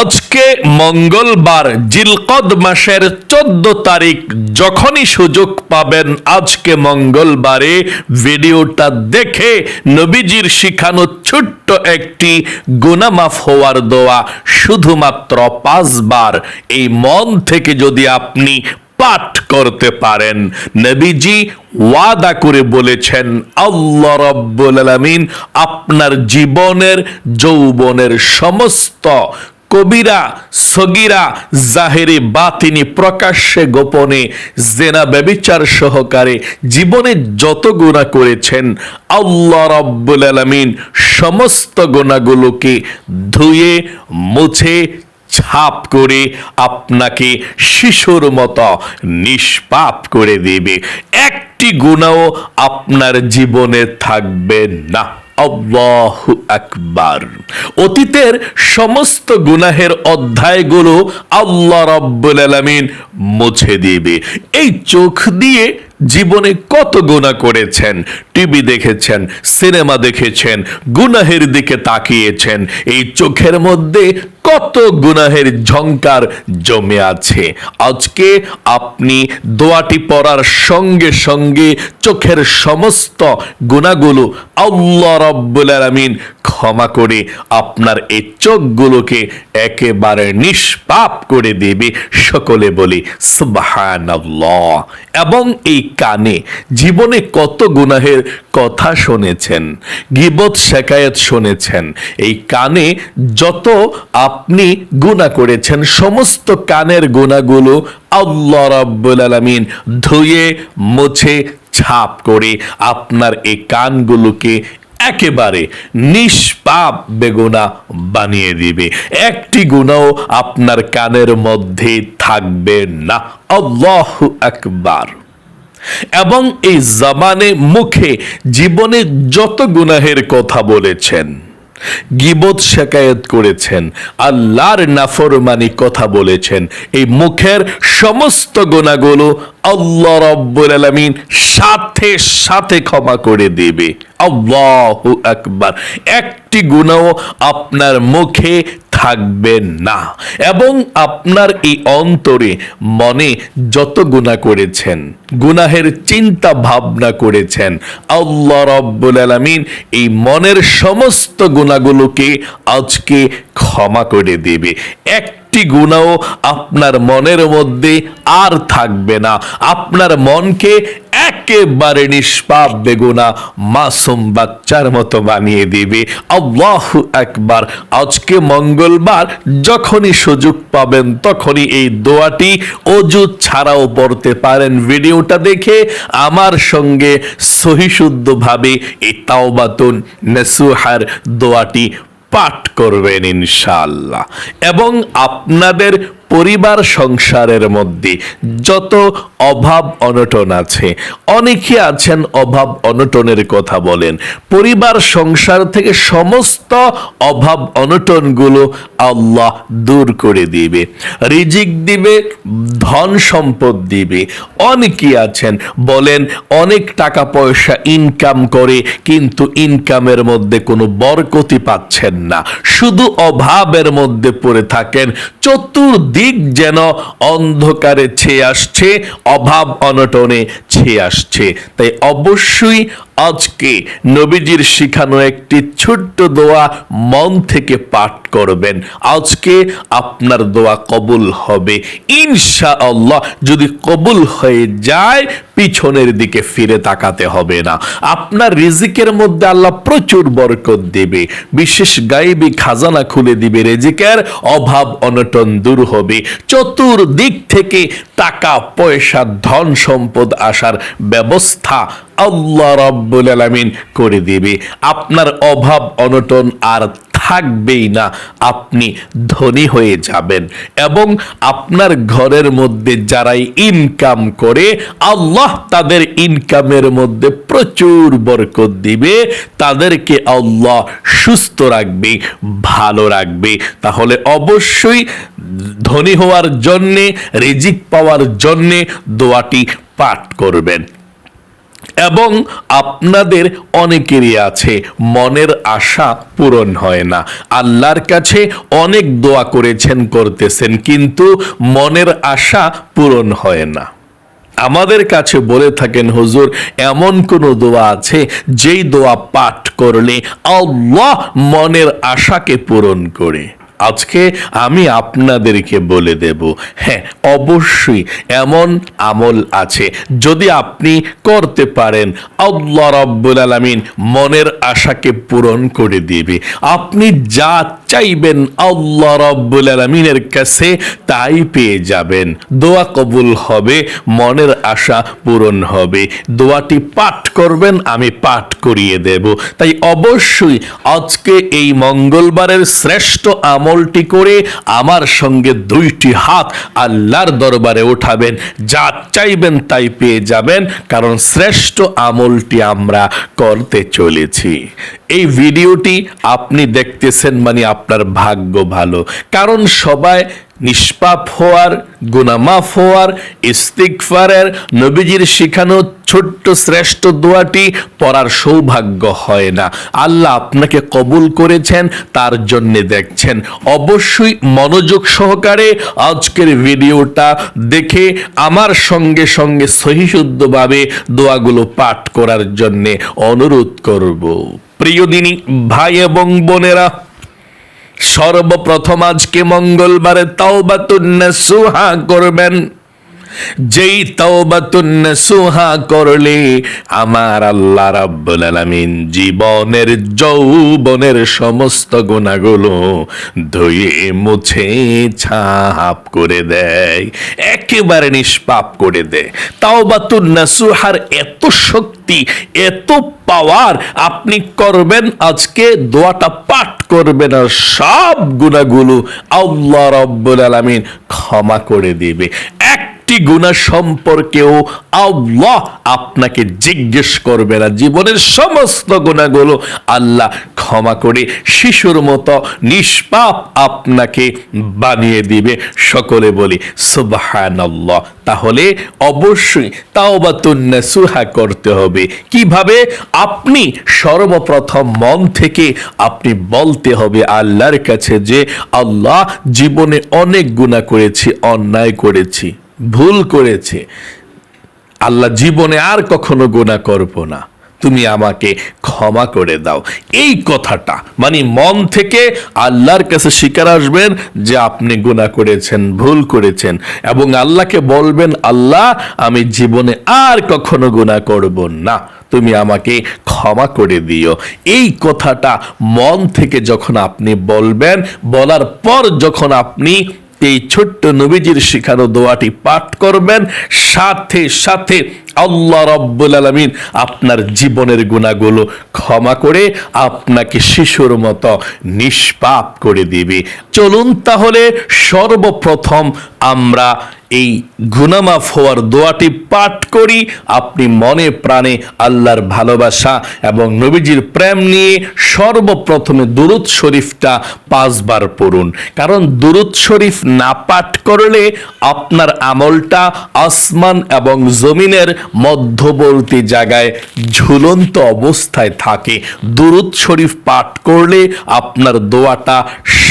আজকে মঙ্গলবার জিলকদ মাসের চোদ্দ তারিখ, যখনই সুযোগ পাবেন আজকে মঙ্গলবারে ভিডিওটা দেখে নবীজির শিখানো ছোট্ট একটি গুনামাফ হওয়ার দোয়া শুধুমাত্র পাঁচবার এই মন থেকে যদি আপনি পাঠ করতে পারেন। নবীজি ওয়াদা করে বলেছেন, আল্লাহ রব্বুল আলামিন আপনার জীবনের, যৌবনের সমস্ত কবিরা, সগিরা, জাহেরি, বাতিনি, প্রকাশ্যে, গোপনে, জেনা, ব্যবিচার সহকারে জীবনে যত গুণা করেছেন, আল্লাহ রব্বুল আলামিন সমস্ত গুণাগুলোকে ধুয়ে, মুছে, ছাপ করে আপনাকে শিশুর মতো নিষ্পাপ করে দেবে। একটি গুণাও আপনার জীবনে থাকবে না। আল্লাহু আকবার। অতীতের সমস্ত গুনাহের অধ্যায়গুলো আল্লাহ রব্বুল আলমিন মুছে দিবে। এই চোখ দিয়ে জীবনে কত গুণা করেছেন? টিভি দেখেছেন, সিনেমা দেখেছেন, গুনাহের দিকে তাকিয়েছেন। এই চোখের মধ্যে কত গুনাহের ঝংকার জমে আছে। আজকে আপনি দোয়াটি পড়ার সঙ্গে সঙ্গে চোখের সমস্ত গুণাগুলো আল্লাহ রব্বুল আলামিন ক্ষমা করে আপনার এই চোখগুলোকে একেবারে নিষ্পাপ করে দেবে। সকলে বলি, সুবহানাল্লাহ। এবং এই কানে জীবনে কত গুনাহের কথা শুনেছেন, গিবত শেখায়ত শুনেছেন, এই কানে যত আপনি গুণা করেছেন, সমস্ত কানের গুণাগুলো আল্লাহ রাব্বুল আলামিন ধুয়ে, মুছে, ছাপ করে আপনার এই কানগুলোকে একেবারে নিষ্পাপ বেগুনা বানিয়ে দিবে। একটি গুণাও আপনার কানের মধ্যে থাকবে না। আল্লাহ একবার এবং এই জবানে মুখে জীবনে যত গুনাহের কথা বলেছেন গিবত শেকায়ত করেছেন। আল্লাহর নাফরমানি কথা বলেছেন। এই মুখের সমস্ত গোনাগুলো আল্লাহ রব্বুল আলমিন সাথে সাথে ক্ষমা করে দেবে। আল্লাহ একবার একটি গুণাও আপনার মুখে থাকবে না। এবং আপনার এই অন্তরে মনে যত গুণা করেছেন, গুনাহের চিন্তা ভাবনা করেছেন, আল্লাহ রব্বুল আলমিন এই মনের সমস্ত গুণাগুলোকে আজকে ক্ষমা করে দেবে। একটি গুণাও আপনার মনের মধ্যে আর থাকবে না। আপনার মনকে একেবারে নিষ্পাপ বেগুনা মাসুম বাচ্চার মতো বানিয়ে দিবে। আল্লাহ একবার। আজকে মঙ্গলবার, যখনই সুযোগ পাবেন তখনই এই দোয়াটি অজু ছাড়াও পড়তে পারেন। ভিডিওটা দেখে আমার সঙ্গে সহিশুদ্ধভাবে এই তাওবাতুন নেসুহার দোয়াটি পাঠ করবেন ইনশাআল্লাহ। এবং আপনাদের পরিবার সংসারের মধ্যে যত অভাব অনটন আছে, অনেকে আছেন অভাব অনটনের কথা বলেন, পরিবার সংসার থেকে সমস্ত অভাব অনটনগুলো আল্লাহ দূর করে দিবে, রিজিক দিবে, ধন সম্পদ দিবে। অনেকে আছেন, বলেন অনেক টাকা পয়সা ইনকাম করে, কিন্তু ইনকামের মধ্যে কোনো বরকতি পাচ্ছেন না। শুধু অভাবের মধ্যে পড়ে থাকেন। চতুর্দিক যেন অন্ধকারে ছেয়ে আসছে। অভাব অনটনে ছেয়ে আসছে। তাই অবশ্যই আজকে নবীজির শিখানো একটি ছোট্ট দোয়া মন থেকে পাঠ করবেন। আজকে আপনার দোয়া কবুল হবে। ইনশা আল্লাহ যদি কবুল হয়ে যায়, পিছনের দিকে ফিরে তাকাতে হবে না। আপনার রিজিকের মধ্যে আল্লাহ প্রচুর বরকত দেবে। বিশেষ গাইবী খাজানা খুলে দিবে রিজিকের অভাব অনটন দূর হবে। চতুর্দিক থেকে টাকা, পয়সা, ধন সম্পদ আসার ব্যবস্থা আল্লাহ রব্বুল আলামিন করে দিবে। আপনার অভাব অনটন আর থাকবেই না, আপনি ধনী হয়ে যাবেন এবং আপনার ঘরের মধ্যে যারাই ইনকাম করে, আল্লাহ তাদের ইনকামের মধ্যে প্রচুর বরকত দিবে। তাদেরকে আল্লাহ সুস্থ রাখবে, ভালো রাখবে। তাহলে অবশ্যই ধনী হওয়ার জন্যে, রিজিক পাওয়ার জন্যে দোয়াটি পাঠ করবেন। এবং আপনাদের অনেকেরই আছে, মনের আশা পূরণ হয় না। আল্লাহর কাছে অনেক দোয়া করেছেন, করতেছেন, কিন্তু মনের আশা পূরণ হয় না। আমাদের কাছে বলে থাকেন, হুজুর, এমন কোন দোয়া আছে, যেই দোয়া পাঠ করলে আল্লাহ মনের আশাকে পূরণ করে। আজকে আমি আপনাদেরকে বলে দেব হ্যাঁ অবশ্যই এমন আমল আছে যদি আপনি করতে পারেন, আল্লাহ রব্বুল আলামিন মনের আশাকে পূরণ করে দিবে। আপনি যা চাইবেন আল্লাহ রব্বুল আলমিনের কাছে তাই পেয়ে যাবেন। দোয়া কবুল হবে, মনের আশা পূরণ হবে। দোয়াটি পাঠ করবেন, আমি পাঠ করিয়ে দেব। তাই অবশ্যই আজকে এই মঙ্গলবারের শ্রেষ্ঠ আমলটি করে আমার সঙ্গে দুইটি হাত আল্লাহর দরবারে উঠাবেন। যা চাইবেন তাই পেয়ে যাবেন, কারণ শ্রেষ্ঠ আমলটি আমরা করতে চলেছি। এই ভিডিওটি আপনি দেখতেছেন মানে আপনার ভাগ্য ভালো। কারণ সবাই নিষ্পাপ হওয়ার, গুনামাফ হওয়ার ইস্তিকফারের নবীজির শিখানো ছোট্ট শ্রেষ্ঠ দোয়াটি পড়ার সৌভাগ্য হয় না। আল্লাহ আপনাকে কবুল করেছেন, তার জন্যে দেখছেন। অবশ্যই মনোযোগ সহকারে আজকের ভিডিওটা দেখে আমার সঙ্গে সঙ্গে সহিশুদ্ধভাবে দোয়াগুলো পাঠ করার জন্যে অনুরোধ করব। প্রিয় দিনী, ভাই এবং বোনেরা সর্বপ্রথম আজকে মঙ্গলবারে তাওবাতুন্নাসুহা করবেন। যেই তাওবাতুন্নাসুহা করলে আমার আল্লাহ রাব্বুল আলামিন জীবনের, যৌবনের সমস্ত গুণাগুলো ধুয়ে, মুছে, ছাপ করে দেয়, একেবারে নিষ্পাপ করে দেয়। তাওবাতুন্নাসুহার এত শক্তি, এত পাওয়ার আপনি করবেন, আজকে দোয়াটা পাঠ করবেন আর সব গুণাগুলো আল্লাহ রব্বুল আলামিন ক্ষমা করে দিবে। একটি গুণা সম্পর্কেও আল্লাহ আপনাকে জিজ্ঞেস করবে না। জীবনের সমস্ত গুণাগুলো আল্লাহ ক্ষমা করে শিশুর মতো নিষ্পাপ আপনাকে বানিয়ে দিবে। সকলে বলি, সুবহানাল্লাহ। তাহলে অবশ্যই তাওবাতুন্নাসুহা করতে হবে। কীভাবে? আপনি সর্বপ্রথম মন থেকে আপনি বলতে হবে আল্লাহর কাছে যে, আল্লাহ জীবনে অনেক গুণা করেছি, অন্যায় করেছি। ভুল করেছে। আল্লাহ জীবনে আর কখনো গোনা করব না। তুমি আমাকে ক্ষমা করে দাও। এই কথাটা মানে মন থেকে আল্লাহর কাছে স্বীকার আসবেন যে আপনি গুণা করেছেন, ভুল করেছেন এবং আল্লাহকে বলবেন, আল্লাহ, আমি জীবনে আর কখনো গুণা করব না। তুমি আমাকে ক্ষমা করে দিও। এই কথাটা মন থেকে যখন আপনি বলবেন, বলার পর যখন আপনি এই ছোট্ট নবীজির শিখানো দোয়াটি পাঠ করবেন। সাথে সাথে আল্লাহ রব্বুল আলমিন আপনার জীবনের গুণাগুলো ক্ষমা করে আপনাকে শিশুর মতো নিষ্পাপ করে দিবে। চলুন তাহলে সর্বপ্রথম আমরা এই গুনামাফ হওয়ার দোয়াটি পাঠ করি। আপনি মনে প্রাণে আল্লাহর ভালোবাসা এবং নবীজির প্রেম নিয়ে সর্বপ্রথমে দুরুদ শরীফটা পাঁচবার পড়ুন। কারণ দুরুদ শরীফ না পাঠ করলে আপনার আমলটা আসমান এবং জমিনের মধ্যবর্তী জায়গায় ঝুলন্ত অবস্থায় থাকে। দুরুদ শরীফ পাঠ করলে আপনার দোয়াটা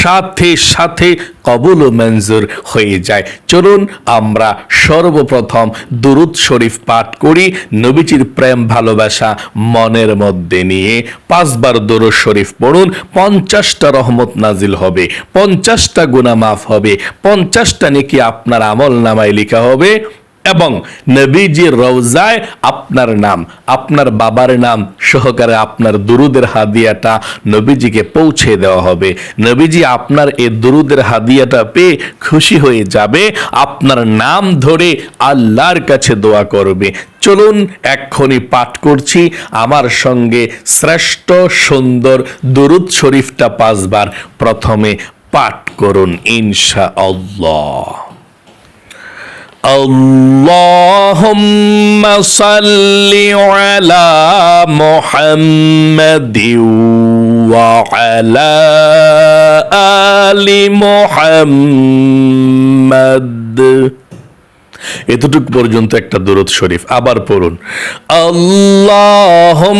সাথে সাথে কবুল ও মঞ্জুর হয়ে যায়। চলুন আমরা সর্বপ্রথম দুরুদ শরীফ পাঠ করি নবীজির প্রেম, ভালোবাসা মনের মধ্যে নিয়ে। পাঁচবার দরুদ শরীফ পড়ুন, পঞ্চাশটা রহমত নাজিল হবে, পঞ্চাশটা গুণা মাফ হবে, পঞ্চাশটা নাকি আপনার আমল নামায় লেখা হবে। এবং নবীজি রওজায় আপনার নাম, আপনার বাবার নাম সহকারে আপনার দুরুদের হাদিয়াটা নবীজিকে পৌঁছে দেওয়া হবে। নবীজি আপনার এই দুরুদের হাদিয়াটা পেয়ে খুশি হয়ে যাবে, আপনার নাম ধরে আল্লাহর কাছে দোয়া করবে। চলুন এক্ষুনি পাঠ করছি, আমার সঙ্গে শ্রেষ্ঠ সুন্দর দুরুদ শরীফটা পাঁচবার প্রথমে পাঠ করুন ইনশা আল্লাহ اللهم صل على محمد وعلى آل محمد এতটুক পর্যন্ত একটা দরুদ শরীফ আবার পড়ুন আল্লাহুম্মা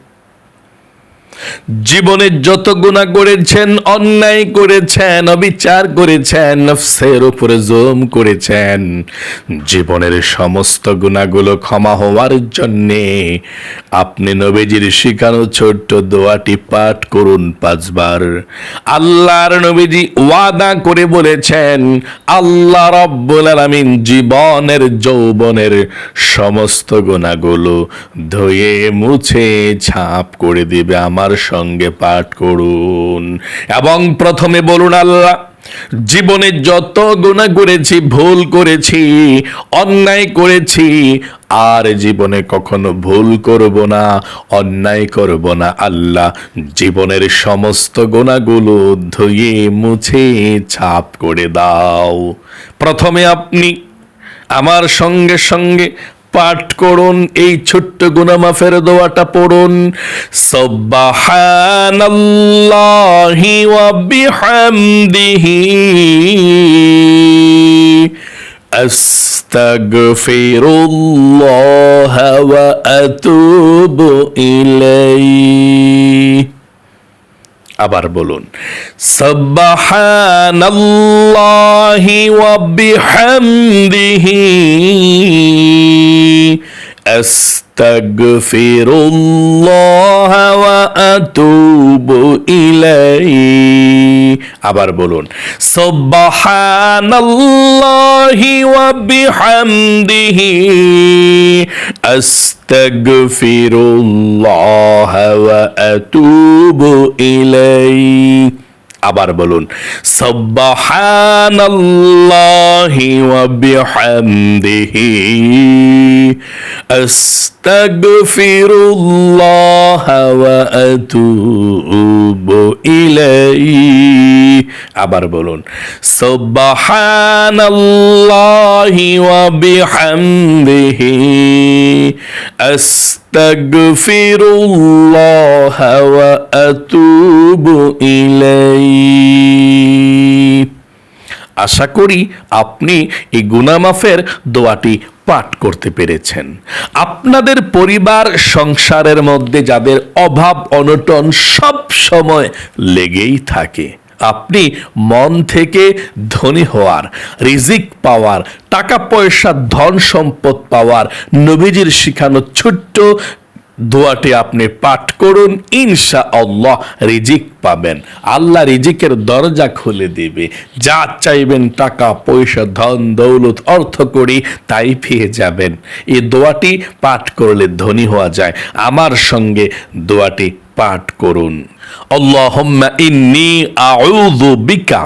জীবনের যত গুণা করেছেন, অন্যায় করেছেন, অবিচার করেছেন, নফসের উপরে জুলুম করেছেন, জীবনের সমস্ত গুণাগুলো ক্ষমা হওয়ার জন্যে আপনি নবীজির শিখানো ছোট্ট দোয়াটি পাঠ করুন পাঁচবার। আল্লাহর নবীজি ওয়াদা করে বলেছেন, আল্লাহ রব্বুল আলামিন জীবনের, যৌবনের সমস্ত গুণাগুলো ধুয়ে মুছে, ছাপ করে দিবে আমার সঙ্গে পাঠ করুন। এবং প্রথমে বলুন আল্লাহ, জীবনে যত গুণা করেছি, ভুল করেছি, অন্যায় করেছি, আর জীবনে কখনো ভুল করব না, অন্যায় করব না। আল্লাহ জীবনের সমস্ত গুণাগুলো ধুয়ে, মুছে, ছাপ করে দাও। প্রথমে আপনি আমার সঙ্গে সঙ্গে পাঠ করুন এই ছোট্ট গুনামাফের দোয়াটা পড়ুন। সব্বাহানাল্লাহি ওয়া বিহামদিহি। আস্তাগফিরুল্লাহ ওয়া আবার বলুন সব্বাহানাল্লাহি ওয়া বিহামদিহি আস্তাগফিরুল্লাহ ওয়া আতুবু ইলাইহি। আবার বলুন সব্বাহানাল্লাহি ওয়া বিহামদিহি আস্তাগফিরুল্লাহ ওয়া আতুবু ইলাইহি আবার বলুন সব্বাহানাল্লাহি ওয়া বিহামদিহি আস্তাগফিরুল্লাহ ওয়া আতুবু ইলাইহি। আবার বলুন সব্বাহানাল্লাহি ওয়া বিহামদিহি আস্তাগফিরুল্লাহ ওয়া আতুবু ইলাইহি আশা করি আপনি এই গুনামাফের দোয়াটি পাঠ করতে পেরেছেন। আপনাদের পরিবার, সংসারের মধ্যে যাদের অভাব, অনটন সব সময় লেগেই থাকে। আপনি মন থেকে ধনী হওয়ার, রিজিক পাওয়ার, টাকা পয়সা, ধন সম্পদ পাওয়ার নবীজির শিখানো ছোট্ট দোয়াটি আপনি পাঠ করুন ইনশা আল্লাহ রিজিক পাবেন। আল্লাহ রিজিকের দরজা খুলে দিবে। যা চাইবেন টাকা, পয়সা, ধন, দৌলত, অর্থ করি, তাই পেয়ে যাবেন। এই দোয়াটি পাঠ করলে ধনী হওয়া যায়। আমার সঙ্গে দোয়াটি পাঠ করুন আল্লাহুম্মা ইন্নি আউযু বিকা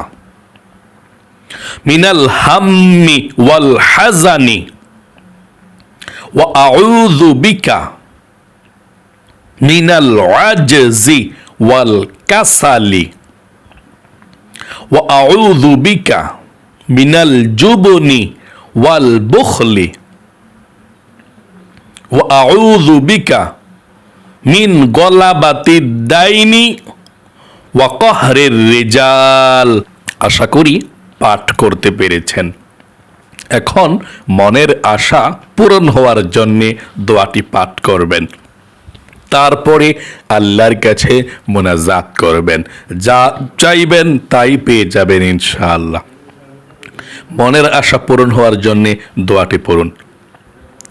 মিনাল হাম্মি ওয়াল হাজানি ওয়া আউযু বিকা মিনাল আজজি ওয়াল কাসালি ওয়া আউযু বিকা মিনাল জুবনি ওয়াল বুখলি ওয়া আউযু বিকা মিন গলাবাতি দাইনি ওয়া কহরের রেজাল। আশা করি পাঠ করতে পেরেছেন। এখন মনের আশা পূরণ হওয়ার জন্যে দোয়াটি পাঠ করবেন। তারপরে আল্লাহর কাছে মোনাজাত করবেন। যা চাইবেন তাই পেয়ে যাবেন ইনশাআল্লাহ। মনের আশা পূরণ হওয়ার জন্যে দোয়াটি পড়ুন।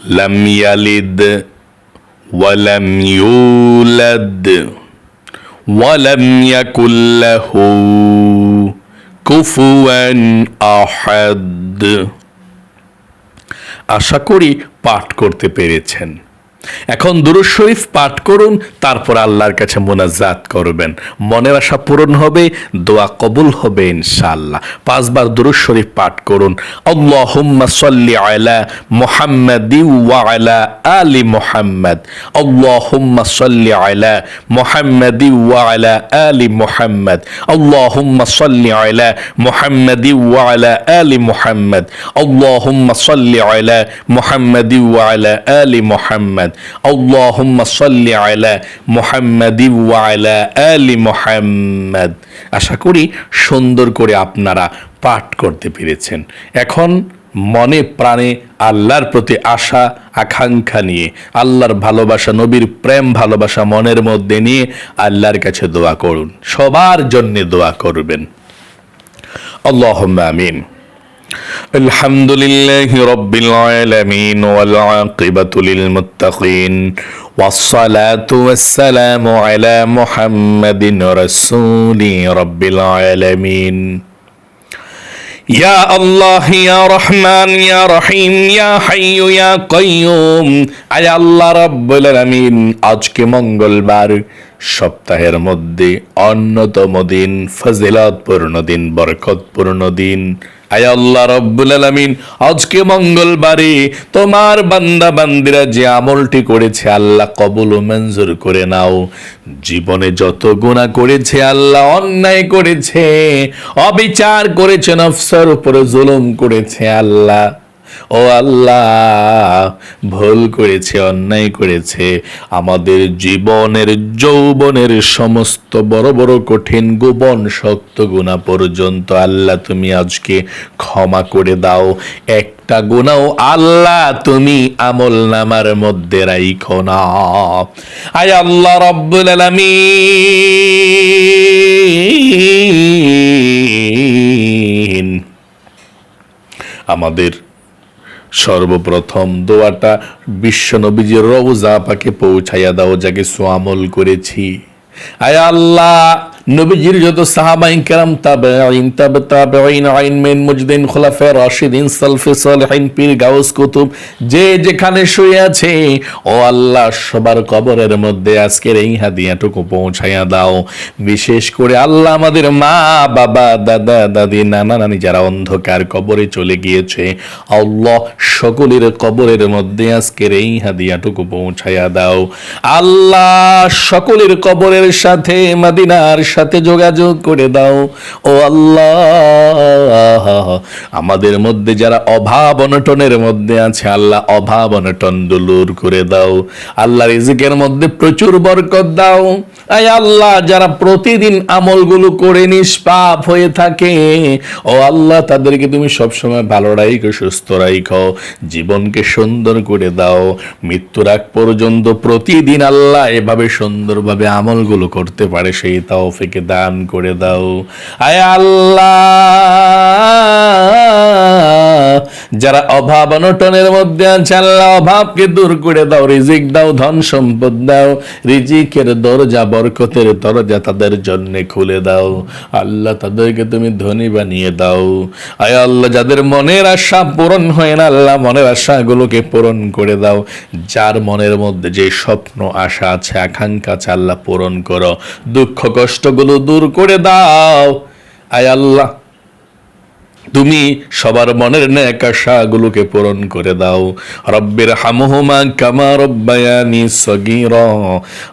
লাম ইয়ালিদ ওয়ালাম ইউলাদ ওয়ালাম ইয়াকুল লাহু কুফুয়ান আহাদ আশা করি পাঠ করতে পেরেছেন। এখন দুরুদ শরীফ পাঠ করুন, তারপর আল্লাহর কাছে মোনাজাত করবেন। মনের আশা পূরণ হবে, দোয়া কবুল হবে ইনশাআল্লাহ। পাঁচবার দুরুদ শরীফ পাঠ করুন। আল্লাহুম্মা সাল্লি আলা মুহাম্মাদি ওয়া আলা আলি মুহাম্মাদ। আল্লাহুম্মা সাল্লি আলা মুহাম্মাদি ওয়া আলা আলি মুহাম্মাদ। আল্লাহুম্মা সাল্লি আলা মুহাম্মাদি ওয়া আলা আলি মুহাম্মাদ। আল্লাহুম্মা সাল্লি আলা মুহাম্মাদি ওয়া আলা আলি মুহাম্মাদ। আলা মুহাম্মাদি। আশা করি সুন্দর করে আপনারা পাঠ করতে পেরেছেন। এখন মনে প্রাণে আল্লাহর প্রতি আশা, আকাঙ্ক্ষা নিয়ে, আল্লাহর ভালোবাসা, নবীর প্রেম, ভালোবাসা মনের মধ্যে নিয়ে আল্লাহর কাছে দোয়া করুন। সবার জন্যে দোয়া করবেন। আল্লাহুম্মা আমিন। الحمد لله رب العالمين والعاقبة للمتقين والصلاة والسلام على محمد رسول رب العالمين يا الله يا رحمن يا رحيم يا حي يا قيوم আয় আল্লাহ রব্বুল আলামিন আজকে মঙ্গলবার সপ্তাহের মধ্যে অন্যতম দিন ফজিলতপূর্ণ দিন বরকতপূর্ণ দিন আয় আল্লাহ রব্বুল আলমিন, আজকে মঙ্গলবারে তোমার বান্দা বান্দিরা যে আমলটি করেছে আল্লাহ কবল মঞ্জুর করে নাও। জীবনে যত গুণা করেছে আল্লাহ অন্যায় করেছে, অবিচার করেছে, নফসার উপরে জুলুম করেছে আল্লাহ। ও আল্লাহ, ভুল করেছে, অন্যায় করেছে। আমাদের জীবনের, যৌবনের সমস্ত বড় বড় কঠিন গোপন শক্ত গুণা পর্যন্ত আল্লাহ তুমি আজকে ক্ষমা করে দাও। একটা গুণাও আল্লাহ তুমি আমল নামার মধ্যে রাইখো না। আয় আল্লাহ রব্বুল আলামিন। আমাদের সর্বপ্রথম দোয়াটা বিশ্বনবীজি রওজা পাকে পৌঁছাইয়া দাও যাকে সোয়ামল করেছি। আয় আল্লাহ নবীজির যত সাহাবাই কেরাম তাবেঈন, তাবে তাবেঈন, আইন আইন মেন, মুজদিন, খোলাফে রাশিদিন, সালফে সালেহিন, পীর গাউস কুতুব, যে যেখানে শুয়ে আছে, ও আল্লাহ সবার কবরের মধ্যে আজকের এই হাদিয়াটুকু পৌঁছাইয়া দাও। বিশেষ করে আল্লাহ আমাদের মা, বাবা, দাদা, দাদি, নানা নানি যারা অন্ধকার কবরে চলে গিয়েছে, আল্লাহ সকলের কবরের মধ্যে আজকের এই হাদিয়াটুকু পৌঁছাইয়া দাও। আল্লাহ সকলের কবরের সাথে মদিনার সাথে যোগাযোগ করে দাও। ও আল্লাহ, আমাদের মধ্যে যারা অভাব অনটনের মধ্যে আছে, আল্লাহ অভাব অনটন দুলুর করে দাও। আল্লাহ রিজিকের মধ্যে প্রচুর বরকত দাও। আয় আল্লাহ, যারা প্রতিদিন আমলগুলো করে নিষ্পাপ হয়ে থাকে, ও আল্লাহ, তাদেরকে তুমি সবসময় ভালো রাখো সুস্থ রাখো জীবনকে সুন্দর করে দাও। মৃত্যুর আগ পর্যন্ত প্রতিদিন আল্লাহ এভাবে সুন্দরভাবে আমলগুলো করতে পারে, সেই তাওফিকে দান করে দাও। আয় আল্লাহ! যারা অভাব অনটনের মধ্যে আছে, আল্লাহ অভাবকে দূর করে দাও, রিজিক দাও, ধন সম্পদ দাও, রিজিকের দরজা, বরকতের দরজা তাদের জন্য খুলে দাও। আল্লাহ তাদেরকে তুমি ধনী বানিয়ে দাও। আয় আল্লাহ, যাদের মনের আশা পূরণ হয় না, আল্লাহ মনের আশাগুলোকে পূরণ করে দাও। যার মনের মধ্যে যে স্বপ্ন, আশা আছে, আকাঙ্ক্ষা আছে, আল্লাহ পূরণ করো। দুঃখ, কষ্টগুলো দূর করে দাও। আয় আল্লাহ তুমি সবার মনের ন্যাক আশাগুলোকে পূরণ করে দাও। রব্বির হামহুমা কামা রব্বায়ানি সগীর।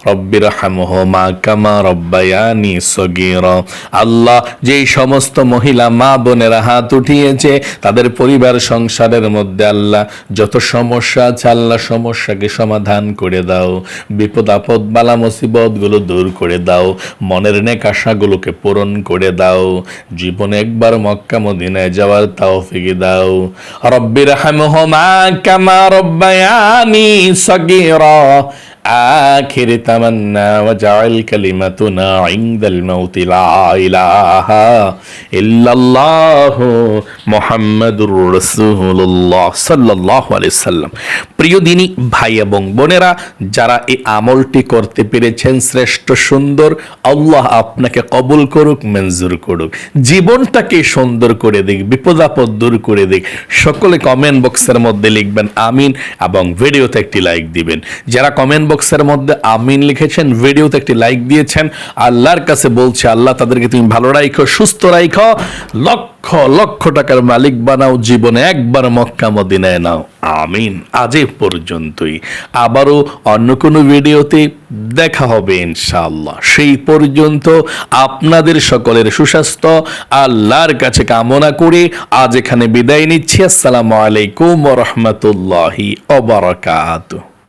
রব্বির হামহুমা কামা রব্বায়ানি সগীর। আল্লাহ যেই সমস্ত মহিলা মা বোনেরা হাত উঠিয়েছে, তাদের পরিবার সংসারের মধ্যে আল্লাহ যত সমস্যা আছে আল্লাহ সমস্যাকে সমাধান করে দাও। বিপদ আপদ বালা মুসিবতগুলো দূর করে দাও। মনের নেক আশাগুলোকে পূরণ করে দাও। জীবনে একবার মক্কা মদিনায় যাওয়ার তৌফিক দাও রব্বির হামহুমা কামা রব্বায়ানি সগীরা আখির তামান্না ওয়া জাআল কালিমাতুনা ইনদাল মাউতি লা ইলাহা ইল্লাল্লাহ মুহাম্মাদুর রাসূলুল্লাহ সাল্লাল্লাহু আলাইহি সাল্লাম প্রিয় দিনী, ভাই এবং বোনেরা, যারা এই আমলটি করতে পেরেছেন শ্রেষ্ঠ সুন্দর, আল্লাহ আপনাকে কবুল করুক, মঞ্জুর করুক। জীবনটাকে সুন্দর করে দিক বিপদ আপদ দূর করে দিক। সকলে কমেন্ট বক্সের মধ্যে লিখবেন আমিন এবং ভিডিওতে একটি লাইক দিবেন। যারা কমেন্ট বক্স বক্সের মধ্যে আমিন লিখেছেন, ভিডিওতে একটি লাইক দিয়েছেন, আল্লাহর কাছে বলছে, আল্লাহ তাদেরকে তুমি ভালো রাখো সুস্থ রাখো লক্ষ লক্ষ টাকার মালিক বানাও, জীবনে একবার মক্কা মদিনায় নাও। আমিন। আজ পর্যন্তই। আবারও অন্য কোনো ভিডিওতে দেখা হবে ইনশাআল্লাহ। সেই পর্যন্ত আপনাদের সকলের সুস্বাস্থ্য, আল্লাহর কাছে কামনা করে আজ এখানে বিদায় নিচ্ছি। আসসালামু আলাইকুম রহমতুল্লাহি অবরাকাতুহ